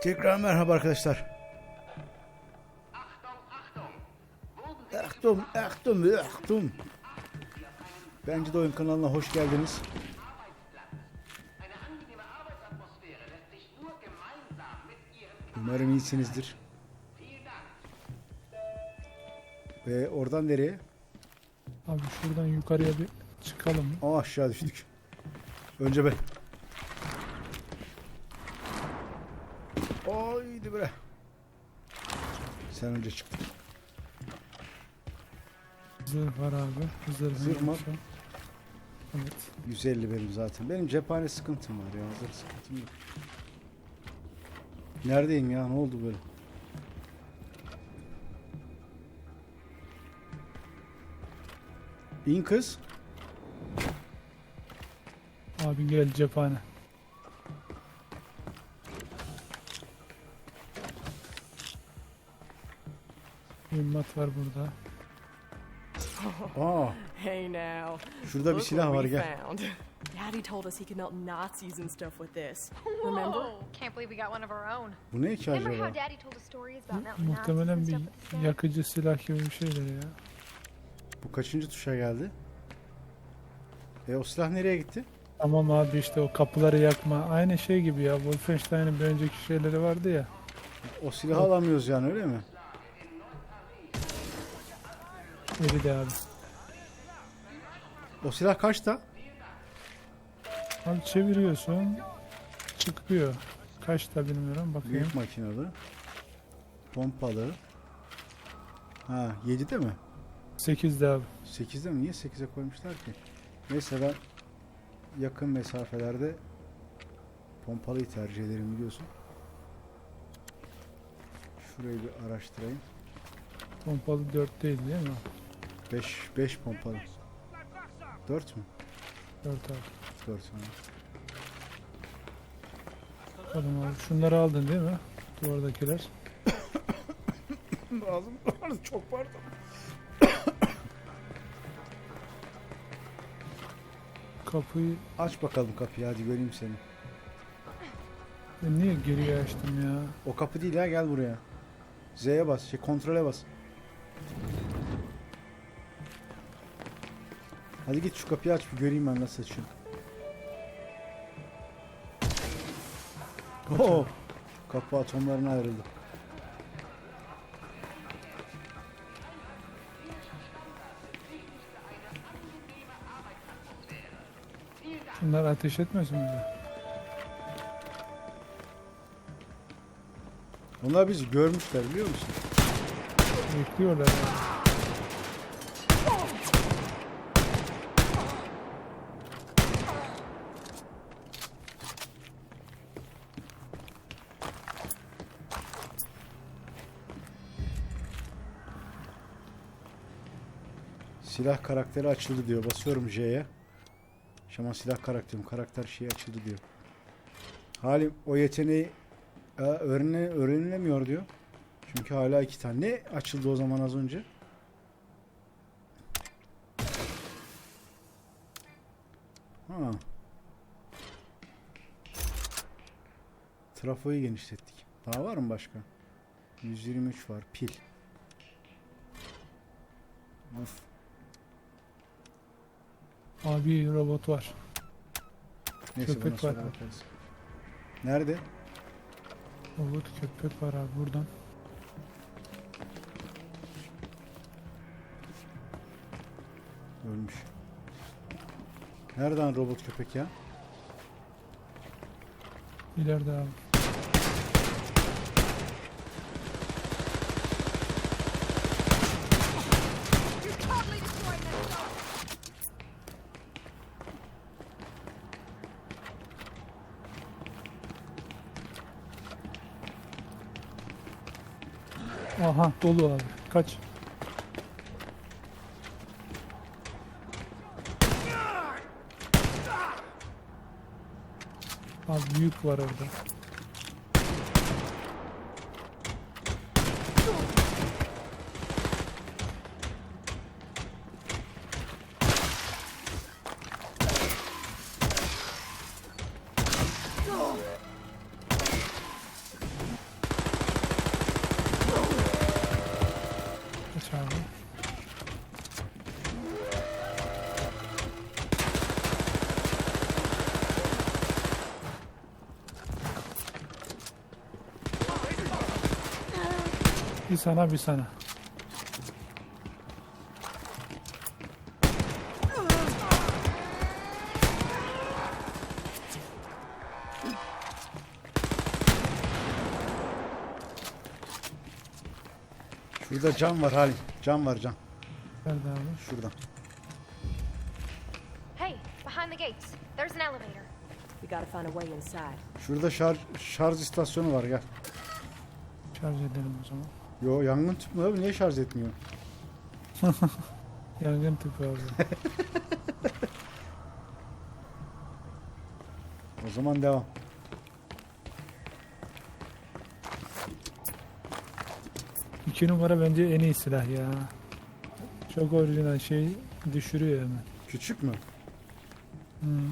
Tekrar merhaba arkadaşlar. Achtung, Achtung, Achtung. Bence de oyun kanalına hoş geldiniz. Umarım iyisinizdir. Ve oradan nereye? Abi şuradan yukarıya bir çıkalım. Aa aşağı düştük. Önce ben. Sen önce çıktın. Zırh var abi. Zırh Zırh mı? Evet. 150 benim zaten. Benim cephane sıkıntım var ya. Hazır sıkıntım yok. Neredeyim ya? Ne oldu böyle? İn kız. Abi gel cephane. Mühimmat var burada. Aa, Hey now. şurada bir Look silah what var we gel. found. Daddy told us he could melt Nazis and stuff with this. Remember? Can't believe we got one of our own. Bu ne ki Remember acaba? how Daddy told us stories about mountain Nazis Muhtemelen and bir stuff with the yakıcı silah gibi bir şeyler ya. Bu kaçıncı tuşa geldi? E o silah nereye gitti? Tamam abi işte o kapıları yakma. Aynı şey gibi ya. Wolfenstein'in bir önceki şeyleri vardı ya. O silahı alamıyoruz yani öyle mi? Eri de abi. O silah kaçta? Abi çeviriyorsun. Çıkıyor. Kaçta bilmiyorum bakayım. Büyük makinalı. Pompalı. Ha 7'de mi? 8'de abi. 8'de mi? Niye 8'e koymuşlar ki? Neyse ben yakın mesafelerde pompalıyı tercih ederim biliyorsun. Şurayı bir araştırayım. Pompalı 4 değil değil mi? 5 5 pompalı. 4 mü? 4 abi. 4 sonra. Bakalım abi. Şunları aldın değil mi? Duvardakiler. Ağzım ağrıdı çok pardon. Kapıyı Aç bakalım kapıyı hadi göreyim seni. ben niye geriye açtım ya? O kapı değil ya gel buraya. Z'ye bas, şey kontrole bas. Hadi git şu kapıyı aç bir göreyim ben nasıl açıyor. Oo, kapı atomlarına ayrıldı. Bunlar ateş etmesin bize. Onlar bizi görmüşler biliyor musun? Bekliyorlar ya. Silah karakteri açıldı diyor. Basıyorum J'ye. Şaman silah karakterim. Karakter şeyi açıldı diyor. Halim o yeteneği e, öğrene, öğrenilemiyor diyor. Çünkü hala iki tane. Ne açıldı o zaman az önce? Ha. Trafoyu genişlettik. Daha var mı başka? 123 var. Pil. Of. Abi robot var. Neyse Köpek sonra var. bakarız. Nerede? Robot köpek var abi buradan. Ölmüş. Nereden robot köpek ya? İleride abi. Aha dolu abi. Kaç. Abi büyük var orada. Sana bir sana. Şurada cam var Halim. Cam var cam. Nerede abi? Şurada. Hey, behind the gates. There's an elevator. We gotta find a way inside. Şurada şarj, şarj istasyonu var gel. Şarj edelim o zaman. Yo yangın tüpü abi niye şarj etmiyor? Yangın tüpü abi. O zaman devam. İki numara bence en iyi silah ya. Çok orijinal şey düşürüyor hemen. Küçük mü? Hmm.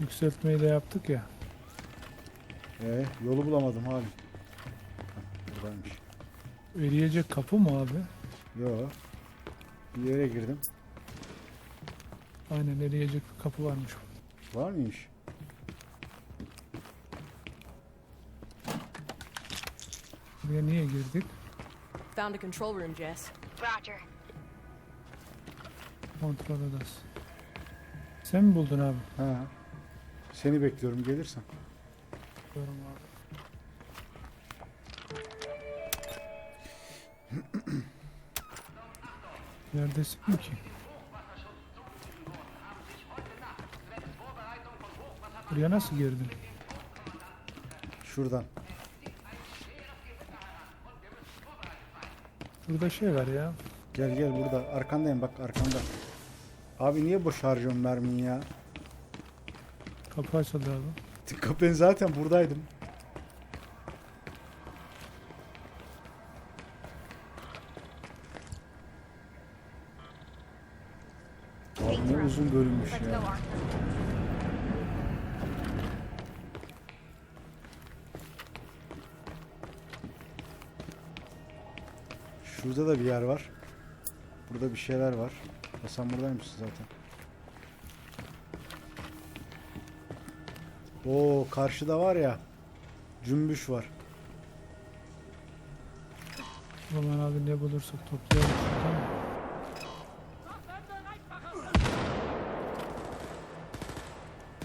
Yükseltmeyi de yaptık ya. Ee, yolu bulamadım Halim. Buradaymış. Eriyecek kapı mı abi? Yo. Bir yere girdim. Aynen eriyecek bir kapı varmış. Var mıymış? Buraya niye girdik? Found a control room, Jess. Roger. Kontrol odası. Sen mi buldun abi? Ha. Seni bekliyorum gelirsen. Diyorum abi. Neredesin ki? Buraya nasıl girdin? Şuradan. Burada şey var ya. Gel gel burada. Arkandayım bak arkanda. Abi niye boş harcıyorsun mermiyi ya? Kapı açıldı abi. Ben zaten buradaydım. Ne uzun bölünmüş ya. Şurada da bir yer var. Burada bir şeyler var. Ha, sen buradaymışsın zaten. Oo karşıda var ya. Cümbüş var. O zaman abi ne bulursak toplayalım.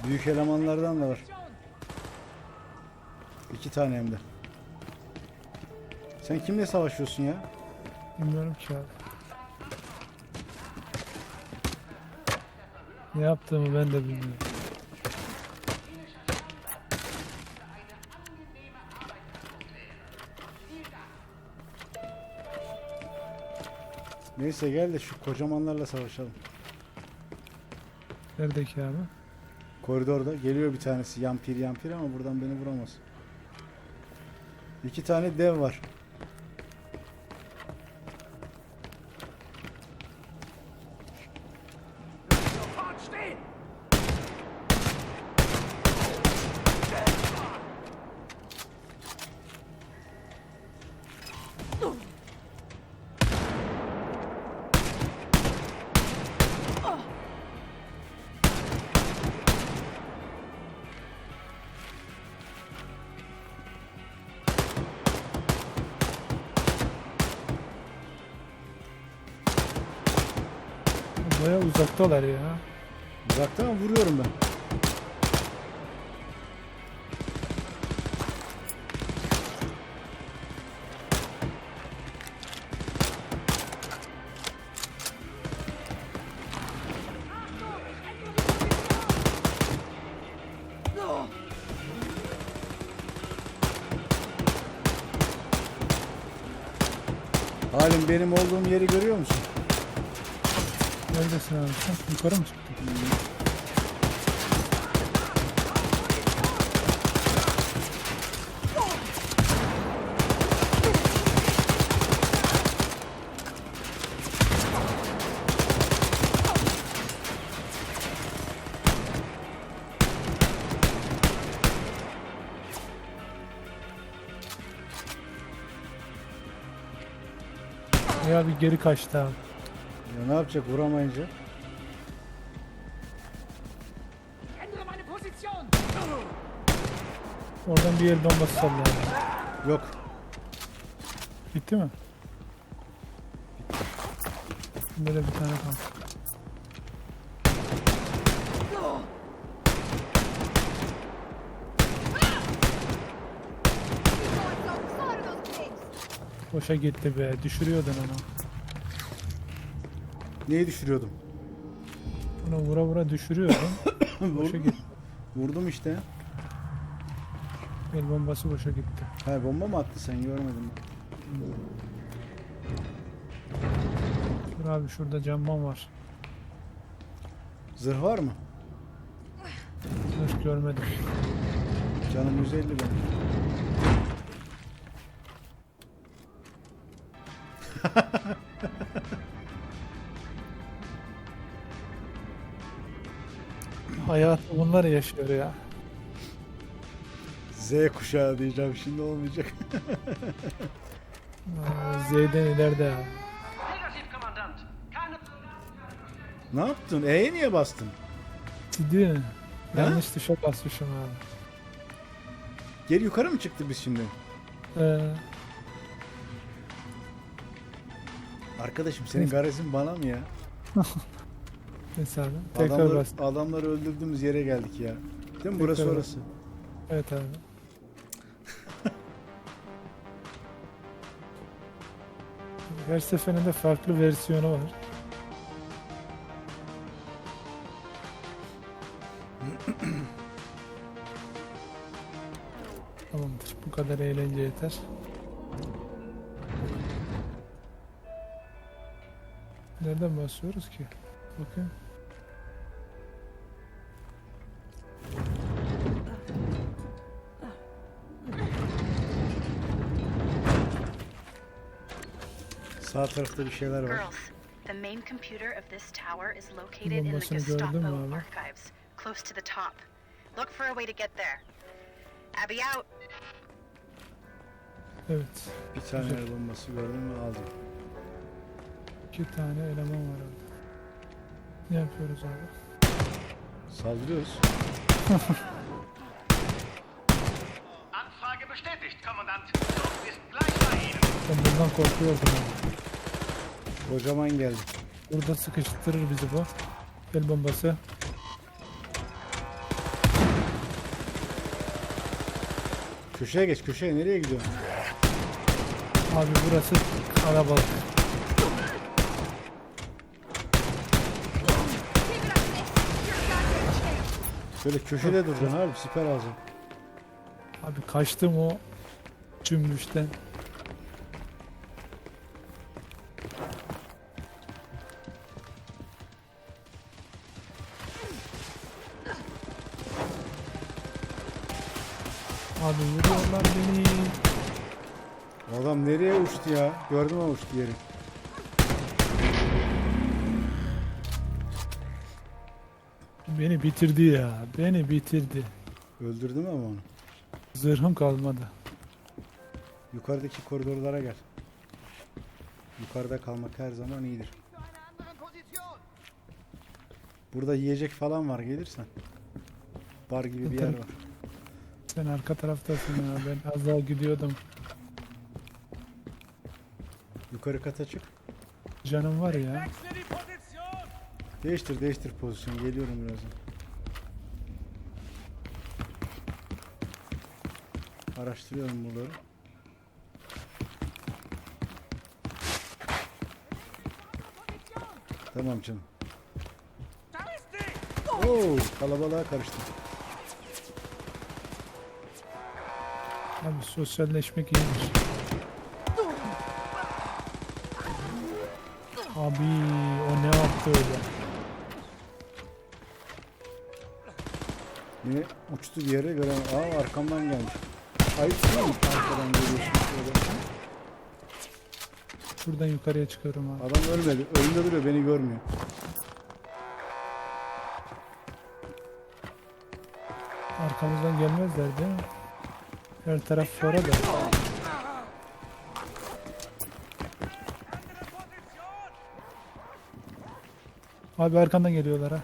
Büyük elemanlardan da var. İki tane hem de. Sen kimle savaşıyorsun ya? Bilmiyorum ki abi. Ne yaptığımı ben de bilmiyorum. Neyse gel de şu kocamanlarla savaşalım. Neredeki abi? Koridorda geliyor bir tanesi yampir yampir ama buradan beni vuramaz. İki tane dev var. Uzaktalar ya. Uzaktan vuruyorum ben. Neredesin abi sen? Yukarı mı çıktın? Ya bir geri kaçtı abi. Ne yapacak vuramayınca? Oradan bir el bombası salladı. Yok. Bitti mi? Böyle bir tane kaldı. Boşa gitti be. Düşürüyordun onu. Neyi düşürüyordum? Bunu vura vura düşürüyordun. boşa gitti. vurdum işte. El bombası boşa gitti. Ha bomba mı attı sen görmedin mi? Dur abi şurada camman var. Zırh var mı? Hiç görmedim. Canım 150 benim. Bunlar yaşıyor ya. Z kuşağı diyeceğim şimdi olmayacak. Z'den ileride ya. Ne yaptın? E'ye niye bastın? Ciddi. Yanlış tuşa basmışım abi. Geri yukarı mı çıktı biz şimdi? Ee, Arkadaşım senin garezin bana mı ya? abi. Tekrar Adamları, bas. adamları öldürdüğümüz yere geldik ya. Değil mi? Burası Tekrar orası. Evet abi. Her seferinde farklı versiyonu var. Tamamdır. Bu kadar eğlence yeter. Nereden basıyoruz ki? Bakayım. Sağ tarafta bir şeyler var. Girls, the main computer of this tower is located in the Gestapo archives, close to the top. Look for a way to get there. Abby out. Evet. Bir tane el bombası gördüm mü aldım. İki tane eleman var orada. Ne yapıyoruz abi? Saldırıyoruz. Anfrage bestätigt, Kommandant. Zug ist gleich bei Ihnen. Ben bundan korkuyordum abi. Kocaman geldi. Burada sıkıştırır bizi bu. El bombası. Köşeye geç köşeye. Nereye gidiyorsun? Abi burası kalabalık. Şöyle köşede duracaksın abi. Siper alacaksın. Abi kaçtım o cümbüşten. Abi vuruyorlar beni. Adam nereye uçtu ya? Gördüm ama uçtu yeri. Beni bitirdi ya. Beni bitirdi. Öldürdüm ama onu. Zırhım kalmadı. Yukarıdaki koridorlara gel. Yukarıda kalmak her zaman iyidir. Burada yiyecek falan var gelirsen. Bar gibi bir yer var. Sen arka taraftasın ya. Ben az daha gidiyordum. Yukarı kata çık. Canım var ya. Değiştir değiştir pozisyon. Geliyorum birazdan. Araştırıyorum buraları. Tamam canım. Oo, kalabalığa karıştım. Abi sosyalleşmek iyidir. Abi o ne yaptı öyle? Yine uçtu bir yere gören. Aa arkamdan gelmiş. Ayıp değil mi? Arkadan geliyorsun şöyle. Şuradan yukarıya çıkıyorum abi. Adam ölmedi. Önünde duruyor beni görmüyor. Arkamızdan gelmezler değil mi? Her taraf fora da. Abi arkandan geliyorlar ha.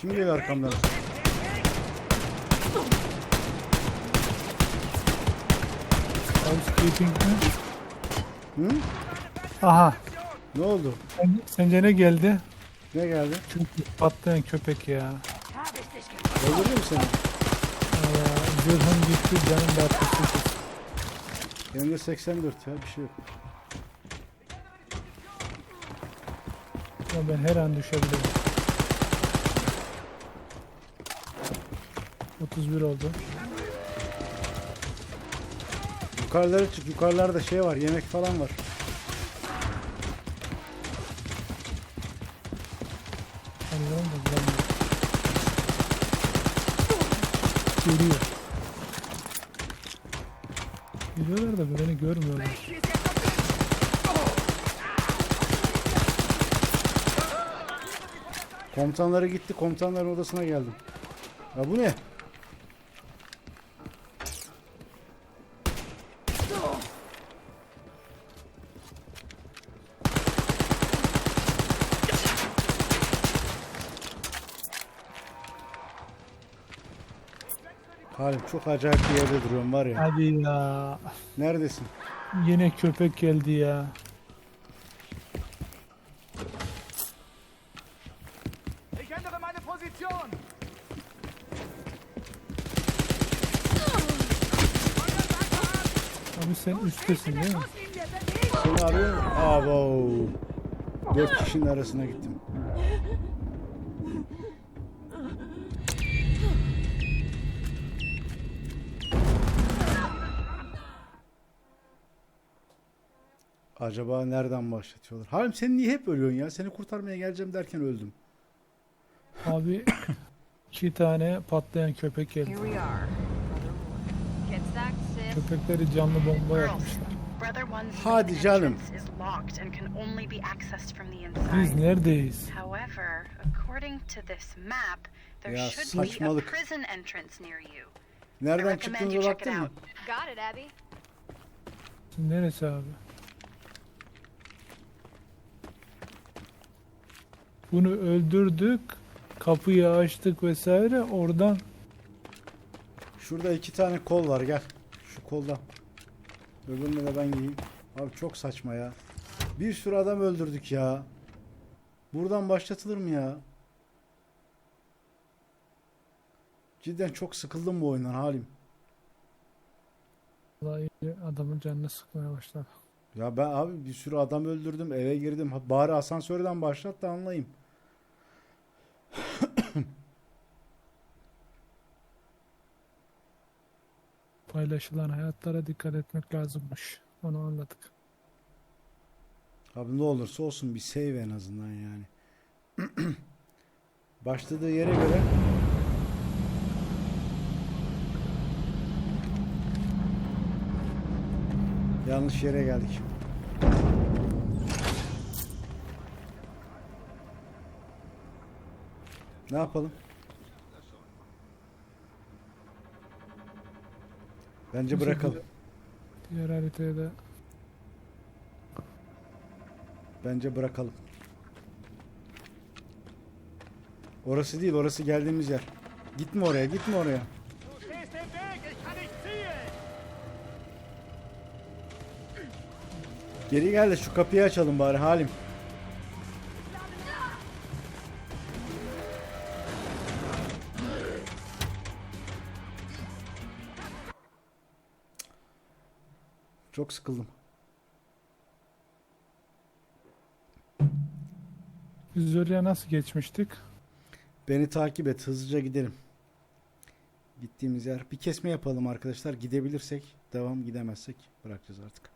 Kim geliyor arkamdan? Housekeeping mi? Hı? Aha. Ne oldu? Sen- Sence ne geldi? Ne geldi? Köpek, patlayan köpek ya. Öldürdü mü seni? Zırhım gitti canım da 68. Benim de 84 ya bir şey yok. Ama ben her an düşebilirim. 31 oldu. Yukarılara çık. Yukarılarda şey var. Yemek falan var. Anlıyorum da. Geliyor. Geliyorlar da beni görmüyorlar. Komutanları gitti. Komutanların odasına geldim. Ya bu ne? Halim çok acayip bir yerde duruyorum var ya. Hadi ya. Neredesin? Yine köpek geldi ya. Ich ändere meine Position! Abi sen üsttesin değil mi? Seni arıyorum. Abo. Dört kişinin arasına gittim. Acaba nereden başlatıyorlar? Halim sen niye hep ölüyorsun ya? Seni kurtarmaya geleceğim derken öldüm. Abi iki tane patlayan köpek geldi. Köpekleri canlı bomba yapmışlar. Hadi canım. Biz neredeyiz? However, according to this map, there Ya should be a saçmalık. prison entrance near you. I Nereden çıktığınıza baktın mı? out. Got it, Abby. Neresi abi? Bunu öldürdük. Kapıyı açtık vesaire. Oradan Şurada iki tane kol var gel. Şu koldan. Öbürünü de ben giyeyim. Abi çok saçma ya. Bir sürü adam öldürdük ya. Buradan başlatılır mı ya? Cidden çok sıkıldım bu oyundan halim. vallahi adamın canını sıkmaya başladı. Ya ben abi bir sürü adam öldürdüm eve girdim. Ha, Bari asansörden başlat da anlayayım. Paylaşılan hayatlara dikkat etmek lazımmış. Onu anladık. Abi ne olursa olsun bir save en azından yani. Başladığı yere göre yanlış yere geldik. Ne yapalım? Bence bırakalım. Diğer haritaya da Bence bırakalım. Orası değil, orası geldiğimiz yer. Gitme oraya, gitme oraya. Geri gel de şu kapıyı açalım bari Halim. Çok sıkıldım. biz oraya nasıl geçmiştik? Beni takip et, hızlıca gidelim. Gittiğimiz yer. Bir kesme yapalım arkadaşlar. Gidebilirsek devam, gidemezsek bırakacağız artık.